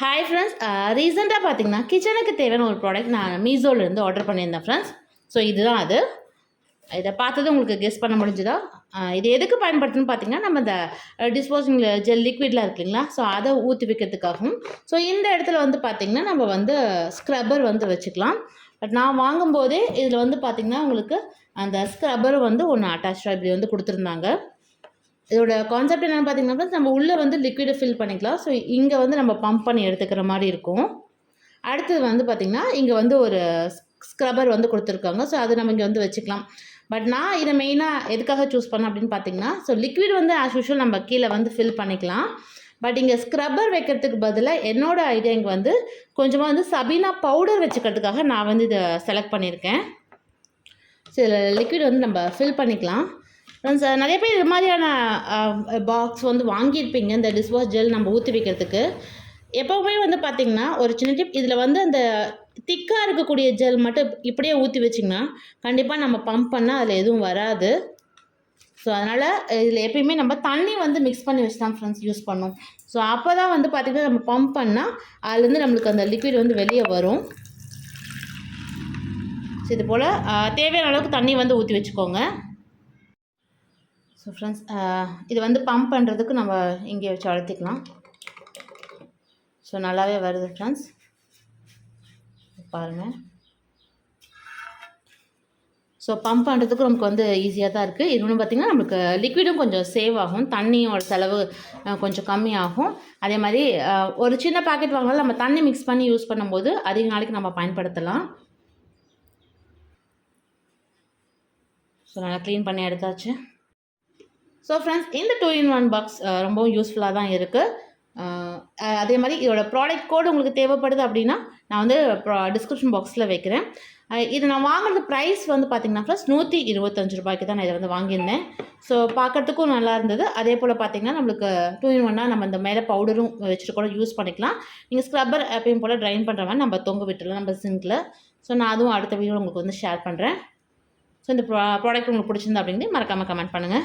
Hi friends ரீசெண்டாக பார்த்தீங்கன்னா கிச்சனுக்கு தேவையான ஒரு ப்ராடக்ட் நான் மீசோலேருந்து ஆர்டர் பண்ணியிருந்தேன் ஃப்ரெண்ட்ஸ் ஸோ இதுதான் அது. இதை பார்த்தது உங்களுக்கு கெஸ் பண்ண முடிஞ்சுதா? Uh, இது எதுக்கு பயன்படுத்துன்னு பார்த்தீங்கன்னா நம்ம இந்த டிஸ்போசிங் ஜெல் லிக்விட்லாம் இருக்கு இல்லைங்களா? ஸோ அதை ஊற்றி வைக்கிறதுக்காகவும் ஸோ இந்த இடத்துல வந்து பார்த்திங்கன்னா நம்ம வந்து ஸ்க்ரப்பர் வந்து வச்சுக்கலாம். பட் நான் வாங்கும்போதே இதில் வந்து பார்த்திங்கன்னா உங்களுக்கு அந்த ஸ்க்ரப்பர் வந்து ஒன்று அட்டாச்சாக இப்படி வந்து கொடுத்துருந்தாங்க. இதோட கான்செப்ட் என்னென்னு பார்த்தீங்கன்னா நம்ம உள்ளே வந்து லிக்விடை ஃபில் பண்ணிக்கலாம். ஸோ இங்கே வந்து நம்ம பம்ப் பண்ணி எடுத்துக்கிற மாதிரி இருக்கும். அடுத்தது வந்து பார்த்திங்கன்னா இங்கே வந்து ஒரு ஸ்க்ரப்பர் வந்து கொடுத்துருக்காங்க. ஸோ அது நம்ம இங்கே வந்து வச்சுக்கலாம். பட் நான் இதை மெயினாக எதுக்காக சூஸ் பண்ணேன் அப்படின்னு பார்த்தீங்கன்னா ஸோ லிக்விட் வந்து ஆஸ் யூஷுவல் நம்ம கீழே வந்து ஃபில் பண்ணிக்கலாம். பட் இங்கே ஸ்க்ரப்பர் வைக்கிறதுக்கு பதிலாக என்னோடய ஐடியா இங்கே வந்து கொஞ்சமாக வந்து சபீனா பவுடர் வச்சுக்கிறதுக்காக நான் வந்து இதை செலக்ட் பண்ணியிருக்கேன். ஸோ இதில் லிக்விட் வந்து நம்ம ஃபில் பண்ணிக்கலாம். நிறைய பேர் இது மாதிரியான um, பாக்ஸ் வந்து வாங்கியிருப்பீங்க. இந்த டிஷ்வாஷ் ஜெல் நம்ம ஊற்றி வைக்கிறதுக்கு. எப்போவுமே வந்து பார்த்திங்கன்னா ஒரு சின்ன டிப் இதில் வந்து அந்த திக்காக இருக்கக்கூடிய ஜெல் மட்டும் இப்படியே ஊற்றி வச்சிங்கன்னா கண்டிப்பாக நம்ம பம்ப் பண்ணால் அதில் எதுவும் வராது. ஸோ அதனால் இதில் எப்பயுமே நம்ம தண்ணி வந்து மிக்ஸ் பண்ணி வச்சு தான் ஃப்ரெண்ட்ஸ் யூஸ் பண்ணோம். ஸோ அப்போ தான் வந்து பார்த்திங்கன்னா நம்ம பம்ப் பண்ணால் அதுலேருந்து நம்மளுக்கு அந்த லிக்விட் வந்து வெளியே வரும். ஸோ இது போல் தேவையான அளவுக்கு தண்ணி வந்து ஊற்றி வச்சுக்கோங்க. ஸோ ஃப்ரெண்ட்ஸ் uh, இது வந்து பம்ப் பண்ணுறதுக்கு நம்ம இங்கே வச்சு அழுத்திக்கலாம். ஸோ நல்லாவே வருது ஃப்ரெண்ட்ஸ் பாருங்கள் ஸோ பம்ப் பண்ணுறதுக்கு நமக்கு வந்து ஈஸியாக தான் இருக்குது இது ஒன்று பார்த்திங்கன்னா நம்மளுக்கு லிக்விடும் கொஞ்சம் சேவ் ஆகும். தண்ணியோட செலவு கொஞ்சம் கம்மியாகும். அதே மாதிரி ஒரு சின்ன பாக்கெட் வாங்கினாலும் நம்ம தண்ணி மிக்ஸ் பண்ணி யூஸ் பண்ணும்போது அதிக நாளைக்கு நம்ம பயன்படுத்தலாம். ஸோ நல்லா க்ளீன் பண்ணி எடுத்தாச்சு. ஸோ ஃப்ரெண்ட்ஸ் இந்த டூ இன் ஒன் பாக்ஸ் ரொம்பவும் யூஸ்ஃபுல்லாக தான் இருக்குது uh, uh, அதே மாதிரி இதோட ப்ராடக்ட் கோடு உங்களுக்கு தேவைப்படுது அப்படின்னா நான் வந்து டிஸ்கிரிப்ஷன் பாக்ஸில் வைக்கிறேன். Uh, இது நான் வாங்குறது ப்ரைஸ் வந்து பார்த்தீங்கன்னா ஃப்ரெண்ட்ஸ் நூற்றி இருபத்தஞ்சு ரூபாய்க்கு தான் நான் இதை வந்து வாங்கியிருந்தேன். ஸோ பார்க்கறதுக்கும் நல்லா இருந்தது. அதே போல் பார்த்தீங்கன்னா நம்மளுக்கு டூ இன் ஒன்னாக நம்ம இந்த மேலே பவுடரும் வச்சுட்டு கூட யூஸ் பண்ணிக்கலாம். நீங்கள் ஸ்க்ரப்பர் எப்பயும் போல் ட்ரைன் பண்ணுற மாதிரி நம்ம தொங்க விட்டுடலாம் நம்ம சிங்கில் ஸோ நான் அதுவும் அடுத்த வீடியோ உங்களுக்கு வந்து ஷேர் பண்ணுறேன் ஸோ இந்த ப்ரா ப்ராடக்ட் உங்களுக்கு பிடிச்சிருந்தா அப்படிங்கிறது மறக்காமல் கமெண்ட் பண்ணுங்கள்